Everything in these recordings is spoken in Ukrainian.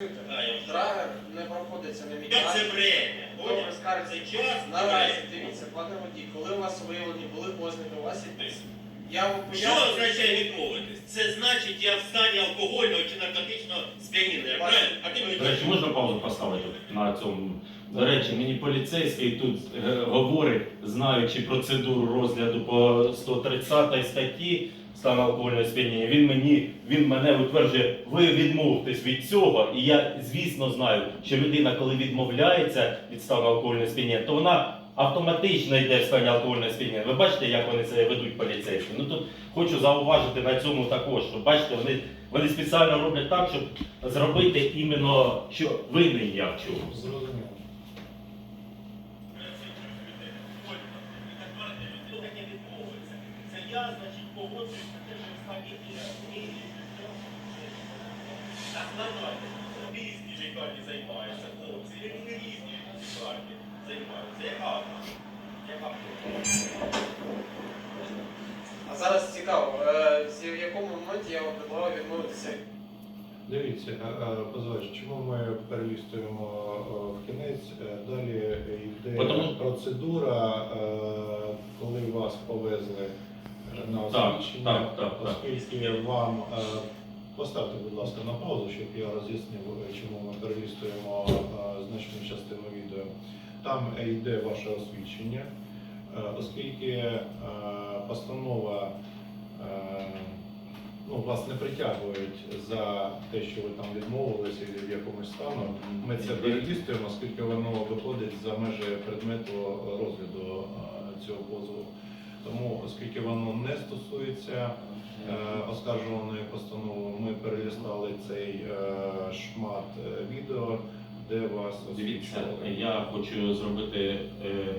Да, Драгер не проходиться на Як це медіацію. Добре, скажете. Час. Наразі, дивіться, пане водій, коли у вас виявлені були ознаки, у вас є тиск. Я вам Що поясню. означає відмовитись? Це значить, я в стані алкогольного чи наркотичного сп'яніння. Правильно? А ти мені До речі, можна паузу поставити на цьому? До речі, мені поліцейський тут е, говорить, знаючи процедуру розгляду по 130 статті стан алкогольного сп'яніння, він мені він мене утверджує, ви відмовтесь від цього. І я, звісно, знаю, що людина, коли відмовляється від стану алкогольного сп'яніння, то вона автоматично йде в стані алкогольного сп'яніння. Ви бачите, як вони це ведуть поліцейські? Ну тут хочу зауважити на цьому також, що бачите, вони, вони спеціально роблять так, щоб зробити іменно, що винен я в чому. А зараз цікаво, е, в якому моменті я вам предлагаю відмовитися. Дивіться, е, е, чому ми перелістуємо в кінець? Далі йде Потому- процедура, коли вас повезли на освідчення, так, так, так. оскільки вам поставте, будь ласка, на паузу, щоб я роз'яснив, чому ми перелістуємо значну частину відео. Там йде ваше освідчення, оскільки е, постанова. е, ну, вас не притягують за те, що ви там відмовилися і в якомусь стану. Ми це перелістуємо, оскільки воно виходить за межі предмету розгляду е, цього позову. Тому, оскільки воно не стосується е, оскаржуваної постанови, ми перелістали цей е, шмат е, відео, де вас Дивіться, я хочу зробити е,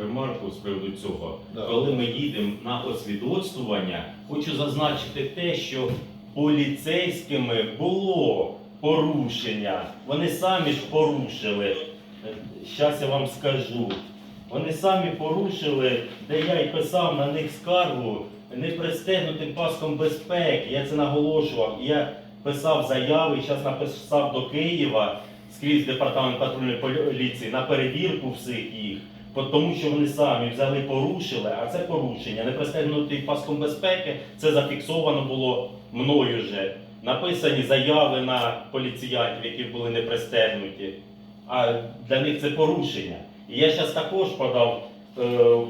ремарку з приводу цього. Да. Коли ми їдемо на освідоцтвування, хочу зазначити те, що поліцейськими було порушення. Вони самі ж порушили. Зараз я вам скажу. Вони самі порушили, де я й писав на них скаргу непристегнутим паском безпеки. Я це наголошував. Я писав заяви, зараз написав до Києва скрізь департамент патрульної поліції на перевірку всіх їх. Тому що вони самі взяли, порушили, а це порушення. Не пристегнутий паском безпеки, це зафіксовано було мною вже. Написані заяви на поліціянтів, які були не пристегнуті. А для них це порушення. І я зараз також подав е,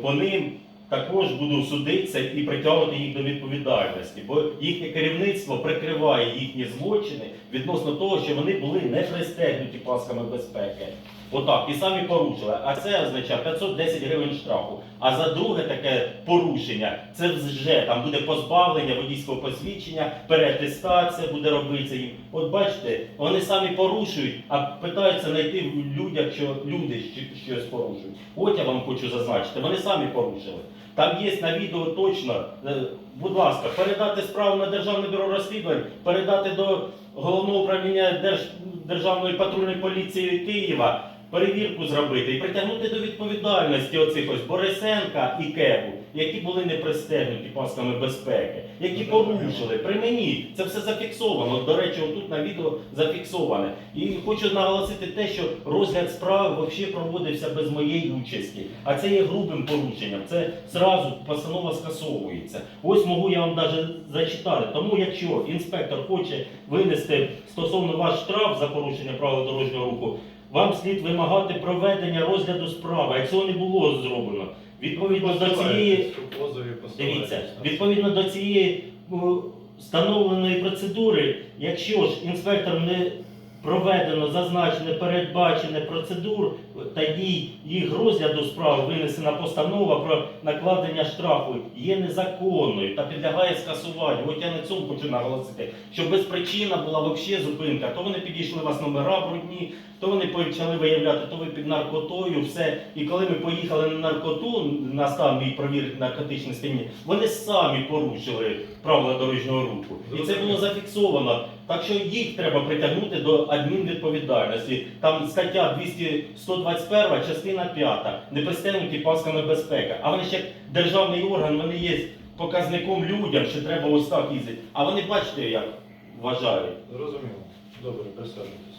по ним, також буду судитися і притягувати їх до відповідальності, бо їхнє керівництво прикриває їхні злочини відносно того, що вони були не пристегнуті пасками безпеки. Отак, і самі порушили. А це означає 510 гривень штрафу. А за друге таке порушення це вже там буде позбавлення водійського посвідчення, переатестація буде робитися їм. От бачите, вони самі порушують, а питаються знайти в людях, що люди щось порушують. От я вам хочу зазначити, вони самі порушили. Там є на відео точно, е, будь ласка, передати справу на Державне бюро розслідувань, передати до головного управління Держ... Державної патрульної поліції Києва, перевірку зробити і притягнути до відповідальності оцих ось Борисенка і Кебу, які були не пристегнуті пасками безпеки, які порушили. При мені це все зафіксовано. До речі, отут на відео зафіксоване. І хочу наголосити те, що розгляд справи взагалі проводився без моєї участі. А це є грубим порушенням. Це зразу постанова скасовується. Ось можу я вам навіть зачитати. Тому, якщо інспектор хоче винести стосовно ваш штраф за порушення правил дорожнього руху, вам слід вимагати проведення розгляду справи. Цього не було зроблено. Відповідно до цієї Дивіться, відповідно до цієї встановленої процедури, якщо ж інспектор не проведено зазначене передбачене процедур та дій їх розгляду справи винесена постанова про накладення штрафу є незаконною та підлягає скасуванню. От я на цьому хочу наголосити, що безпричинна була взагалі зупинка. То вони підійшли у вас номера брудні, то вони почали виявляти, то ви під наркотою, все. І коли ми поїхали на наркоту, на стан мій провірити наркотичне сп'яніння, вони самі порушили правила дорожнього руху. І це було зафіксовано. Так що їх треба притягнути до адмінвідповідальності. Там стаття 200, 121, частина 5. Не пристегнуті пасками безпеки. А вони ще державний орган, вони є показником людям, що треба ось так їздити. А вони бачите, як вважають. Зрозуміло. Добре, присаджуйтесь.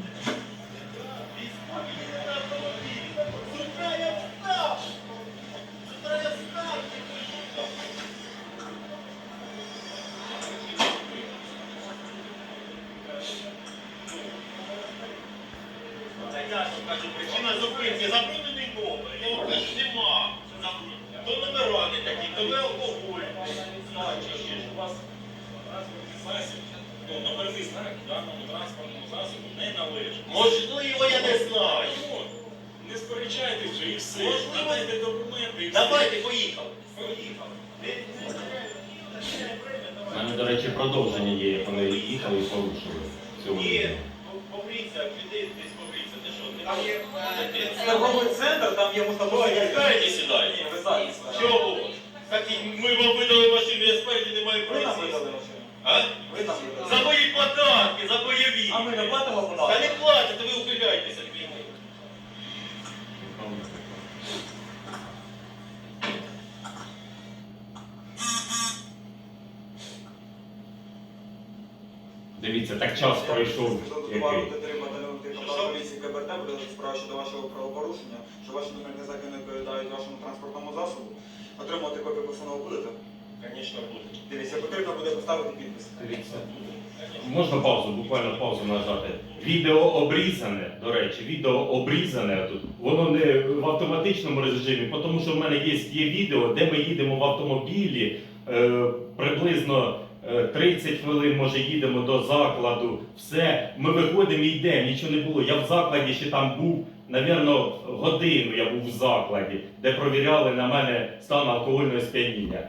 Можливо, я не знаю. Ну, не сперечайтесь вже і все. Можливо. Документи. Давайте, поїхали. Поїхали. У мене, до речі, продовження є, як вони їхали і порушили. Ні, побріться, піди десь побріться. Ти що? ти Там є е, торговий центр, там є Мустафа. Сідайте, сідайте. Чого? Ми вам видали машину, я спереді не маю права. Ви. За мої податки, за бойові. А ми не платимо Та податки? не платите, ви ухиляєтеся від війни. Дивіться, так час пройшов. Який. КБРТ буде справа щодо вашого правопорушення, що ваші номерні знаки не відповідають вашому транспортному засобу. Отримувати копію постанови будете? Звісно, буде. Дивіться, потрібно буде поставити підпис. Дивіться. Можна паузу, буквально паузу нажати. Відео обрізане, до речі, відео обрізане тут. Воно не в автоматичному режимі, тому що в мене є, є відео, де ми їдемо в автомобілі е, приблизно е, 30 хвилин, може, їдемо до закладу. Все, ми виходимо і йдемо, нічого не було. Я в закладі ще там був, навірно, годину я був в закладі, де провіряли на мене стан алкогольного сп'яніння.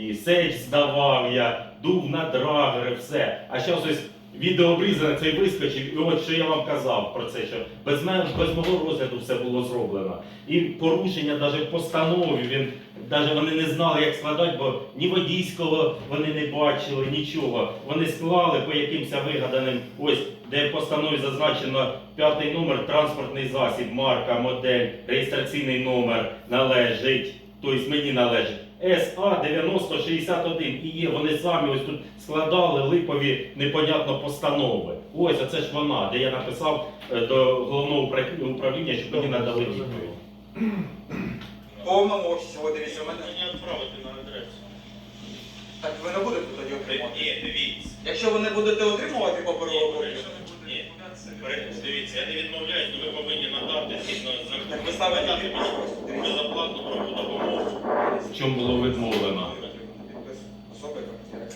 І сеч здавав я, дув на драгери, все. А зараз ось відео обрізане, цей вискочив, і от що я вам казав про це, що без мене без мого розгляду все було зроблено. І порушення навіть в постанові, він навіть вони не знали, як складати, бо ні водійського вони не бачили, нічого. Вони склали по якимось вигаданим, ось де в постанові зазначено п'ятий номер, транспортний засіб, марка, модель, реєстраційний номер належить, тобто мені належить. СА 9061 і є, вони самі ось тут складали липові непонятно постанови. Ось, а це ж вона, де я написав е, до головного управління- щоб мені надали відповідь. В повному офісі, от дивіться, у мене. Мені відправити на адресу. Так ви не будете тоді отримувати. Ні, дивіться. Якщо ви не будете отримувати паперову Ні, копію, Ні, дивіться, я не відмовляюсь, але ви повинні надати згідно з законом. так ви ставите підпис. Безоплатну правову допомогу. В чому було відмовлено?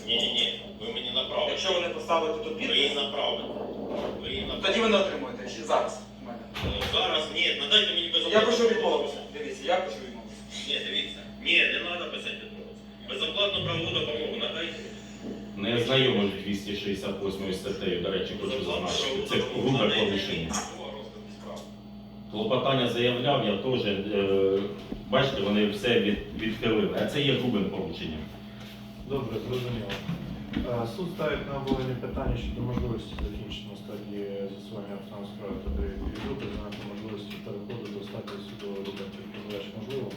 Ні, ні, ні, ви мені направите. Якщо ви не поставите тут Ви її підпис, направите. Ви її направите. тоді ви не отримуєте. Ще зараз. у мене. Е, Зараз ні, надайте мені безоплатну. Я пишу відмовитися. Дивіться, я пишу відмовитися. Ні, дивіться. Ні, не треба писати відмовитися. Безоплатну правову допомогу надайте. Не знайомий з 268 статтею, до речі, хочу зазначити. Це грубе порушення. Клопотання заявляв, я теж, е, бачите, вони все від, відхилили, а це є грубим порушенням. Добре, зрозуміло. Е, Суд ставить на обговорення питання щодо можливості закінчення стадії з'ясування обставин справи та перевірки, знаєте можливості переходу до стадії судового розгляду. Позивач можливо.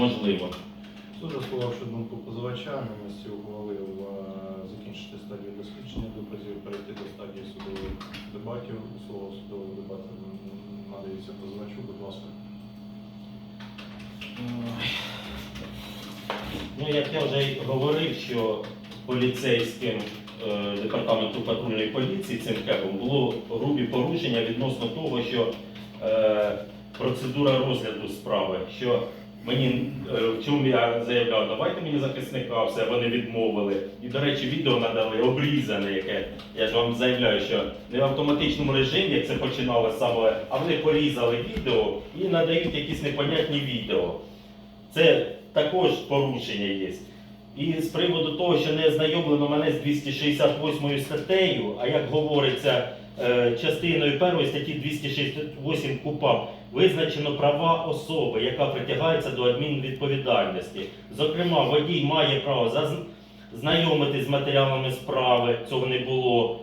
Можливо. Суд, розклавши думку позивача, на місці ухвалив е, закінчити стадію дослідження доказів, перейти до стадії судових дебатів. Слово судових дебатів надається позивачу, будь ласка. Ну, як я вже говорив, що поліцейським е, департаменту патрульної поліції цим кепом було грубі порушення відносно того, що е, процедура розгляду справи, що мені е, в чому я заявляв, давайте мені захисника, все вони відмовили. І, до речі, відео надали обрізане, яке я ж вам заявляю, що не в автоматичному режимі, як це починалося саме, а вони порізали відео і надають якісь непонятні відео. Це також порушення є. І з приводу того, що не ознайомлено мене з 268 статтею, а як говориться, частиною 1 статті 268 КУПАП визначено права особи, яка притягається до адмінвідповідальності. Зокрема, водій має право знайомитись з матеріалами справи, цього не було,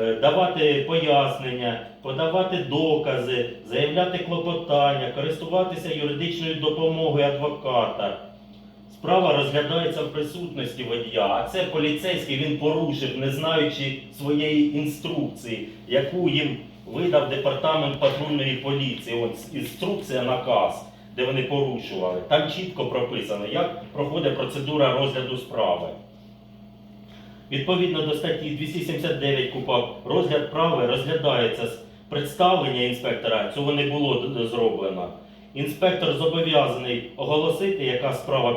е, давати пояснення, подавати докази, заявляти клопотання, користуватися юридичною допомогою адвоката. Справа розглядається в присутності водія, а це поліцейський він порушив, не знаючи своєї інструкції, яку їм видав департамент патрульної поліції. От інструкція, наказ, де вони порушували. Там чітко прописано, як проходить процедура розгляду справи. Відповідно до статті 279 КУПАП, розгляд справи розглядається з представлення інспектора, цього не було зроблено. Інспектор зобов'язаний оголосити, яка справа